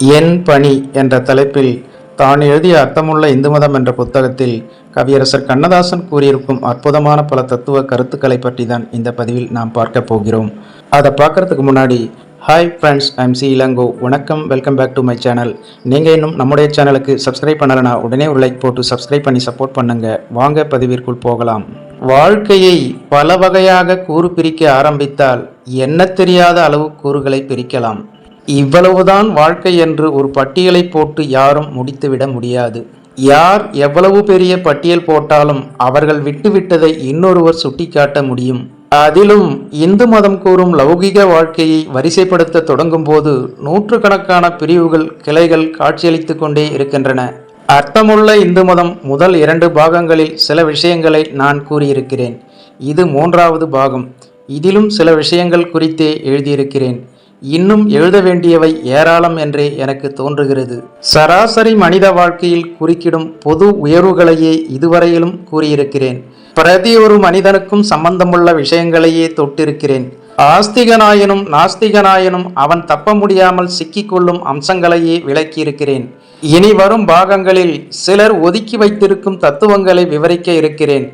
என் பணி என்ற தலைப்பில் தான் எழுதிய அர்த்தமுள்ள இந்து மதம் என்ற புத்தகத்தில் கவியரசர் கண்ணதாசன் கூறியிருக்கும் அற்புதமான பல தத்துவ கருத்துக்களை பற்றி தான் இந்த பதிவில் நாம் பார்க்க போகிறோம். அதை பார்க்கறதுக்கு முன்னாடி hi friends I'm C Ilango. வணக்கம் welcome back to my channel நீங்கள் இன்னும் நம்முடைய சேனலுக்கு சப்ஸ்கிரைப் பண்ணலைன்னா உடனே ஒரு லைக் போட்டு சப்ஸ்கிரைப் பண்ணி சப்போர்ட் பண்ணுங்க. வாங்க பதிவிற்குள் போகலாம். வாழ்க்கையை பல வகையாக கூறு பிரிக்க ஆரம்பித்தால் என்ன தெரியாத அளவு கூறுகளை பிரிக்கலாம். இவ்வளவுதான் வாழ்க்கை என்று ஒரு பட்டியலை போட்டு யாரும் முடித்துவிட முடியாது. யார் எவ்வளவு பெரிய பட்டியல் போட்டாலும் அவர்கள் விட்டுவிட்டதை இன்னொருவர் சுட்டிக்காட்ட முடியும். அதிலும் இந்து மதம் கூறும் லௌகிக வாழ்க்கையை வரிசைப்படுத்த தொடங்கும் போது நூற்றுக்கணக்கான பிரிவுகள் கிளைகள் காட்சியளித்து கொண்டே இருக்கின்றன. அர்த்தமுள்ள இந்து மதம் முதல் இரண்டு பாகங்களில் சில விஷயங்களை நான் கூறியிருக்கிறேன். இது மூன்றாவது பாகம். இதிலும் சில விஷயங்கள் குறித்தே எழுதியிருக்கிறேன். இன்னும் எழுத வேண்டியவை ஏராளம் என்றே எனக்கு தோன்றுகிறது. சராசரி மனித வாழ்க்கையில் குறுக்கிடும் பொது உயர்வுகளையே இதுவரையிலும் கூறியிருக்கிறேன். பிரதி ஒரு மனிதனுக்கும் சம்பந்தமுள்ள விஷயங்களையே தொட்டிருக்கிறேன். ஆஸ்திகனாயனும் நாஸ்திகனாயனும் அவன் தப்ப முடியாமல் சிக்கிக்கொள்ளும் அம்சங்களையே விளக்கியிருக்கிறேன். இனி வரும் பாகங்களில் சிலர் ஒதுக்கி வைத்திருக்கும் தத்துவங்களை விவரிக்க இருக்கிறேன்.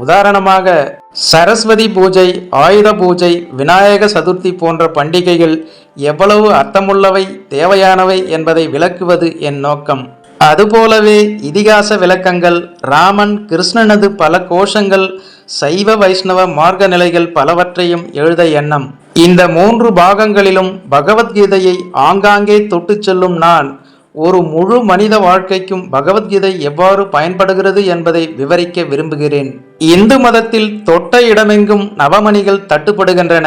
உதாரணமாக சரஸ்வதி பூஜை ஆயுத பூஜை விநாயக சதுர்த்தி போன்ற பண்டிகைகள் எவ்வளவு அர்த்தமுள்ளவை தேவையானவை என்பதை விளக்குவது என் நோக்கம். அதுபோலவே இதிகாச விளக்கங்கள் ராமன் கிருஷ்ணனது பல கோஷங்கள் சைவ வைஷ்ணவ மார்க்க நிலைகள் பலவற்றையும் எழுத எண்ணம். இந்த மூன்று பாகங்களிலும் பகவத்கீதையை ஆங்காங்கே தொட்டுச் செல்லும் நான் ஒரு முழு மனித வாழ்க்கைக்கும் பகவத்கீதை எவ்வாறு பயன்படுகிறது என்பதை விவரிக்க விரும்புகிறேன். இந்து மதத்தில் தொட்ட இடமெங்கும் நவமணிகள் தட்டுப்படுகின்றன.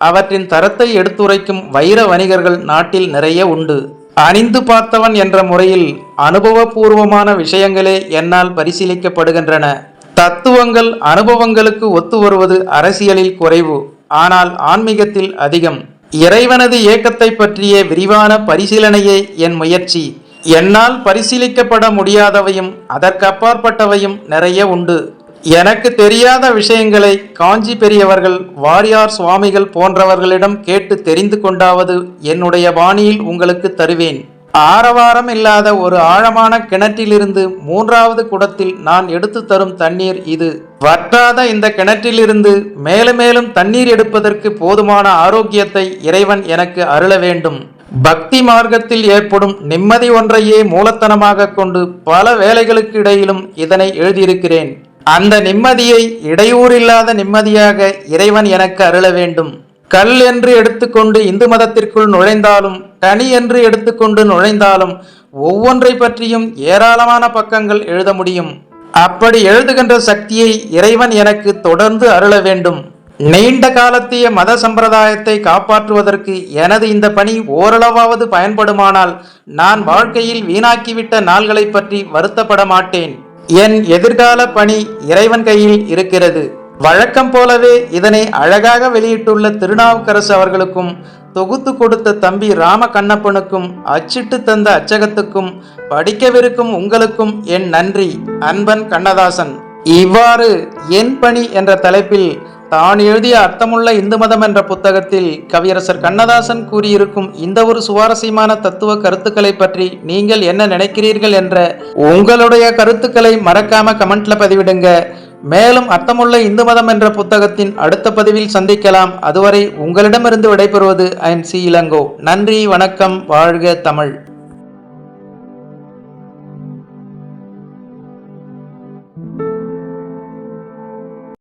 அவற்றின் தரத்தை எடுத்துரைக்கும் வைர வணிகர்கள் நாட்டில் நிறைய உண்டு. அணிந்து பார்த்தவன் என்ற முறையில் அனுபவபூர்வமான விஷயங்களே என்னால் பரிசீலிக்கப்படுகின்றன. தத்துவங்கள் அனுபவங்களுக்கு ஒத்து வருவது அரசியலில் குறைவு. ஆனால் ஆன்மீகத்தில் அதிகம். இறைவனது இயக்கத்தை பற்றிய விரிவான பரிசீலனையே என் முயற்சி. என்னால் பரிசீலிக்கப்பட முடியாதவையும் அதற்கு அப்பாற்பட்டவையும் நிறைய உண்டு. எனக்கு தெரியாத விஷயங்களை காஞ்சி பெரியவர்கள் வாரியார் சுவாமிகள் போன்றவர்களிடம் கேட்டு தெரிந்து கொண்டாவது என்னுடைய பாணியில் உங்களுக்கு தருவேன். ஆரவாரம் இல்லாத ஒரு ஆழமான கிணற்றிலிருந்து மூன்றாவது குடத்தில் நான் எடுத்து தரும் தண்ணீர் இது. வற்றாத இந்த கிணற்றிலிருந்து மேலும் மேலும் தண்ணீர் எடுப்பதற்கு போதுமான ஆரோக்கியத்தை இறைவன் எனக்கு அருள வேண்டும். பக்தி மார்க்கத்தில் ஏற்படும் நிம்மதி ஒன்றையே மூலத்தனமாக கொண்டு பல வேலைகளுக்கு இடையிலும் இதனை எழுதியிருக்கிறேன். அந்த நிம்மதியை இடையூறில்லாத நிம்மதியாக இறைவன் எனக்கு அருள வேண்டும். கல் என்று எடுத்துக்கொண்டு இந்து மதத்திற்குள் நுழைந்தாலும் தனி என்று எடுத்துக்கொண்டு நுழைந்தாலும் ஒவ்வொன்றை பற்றியும் ஏராளமான பக்கங்கள் எழுத முடியும். அப்படி எழுதுகின்ற சக்தியை இறைவன் எனக்கு தொடர்ந்து அருள வேண்டும். நீண்ட காலத்திய மத சம்பிரதாயத்தை காப்பாற்றுவதற்கு எனது இந்த பணி ஓரளவாவது பயன்படுமானால் நான் வாழ்க்கையில் வீணாக்கிவிட்ட நாள்களை பற்றி வருத்தப்பட மாட்டேன். என் எதிர்கால பணி இறைவன் கையில் இருக்கிறது. வழக்கம் போலவே இதனை அழகாக வெளியிட்டுள்ள திருநாவுக்கரசு அவர்களுக்கும் தொகுத்து கொடுத்த தம்பி ராம கண்ணப்பனுக்கும் அச்சிட்டு தந்த அச்சகத்துக்கும் படிக்கவிருக்கும் உங்களுக்கும் என் நன்றி அன்பன் கண்ணதாசன். இவ்வாறு என் பணி என்ற தலைப்பில் தான் எழுதிய அர்த்தமுள்ள இந்து மதம் என்ற புத்தகத்தில் கவியரசர் கண்ணதாசன் கூறியிருக்கும் இந்த ஒரு சுவாரஸ்யமான தத்துவ கருத்துக்களை பற்றி நீங்கள் என்ன நினைக்கிறீர்கள் என்ற உங்களுடைய கருத்துக்களை மறக்காம கமெண்ட்ல பதிவிடுங்க. மேலும் அர்த்தமுள்ள இந்து மதம் என்ற புத்தகத்தின் அடுத்த பதிவில் சந்திக்கலாம். அதுவரை உங்களிடமிருந்து விடைபெறுவது ஐ எம் சி இளங்கோ. நன்றி வணக்கம் வாழ்க தமிழ்.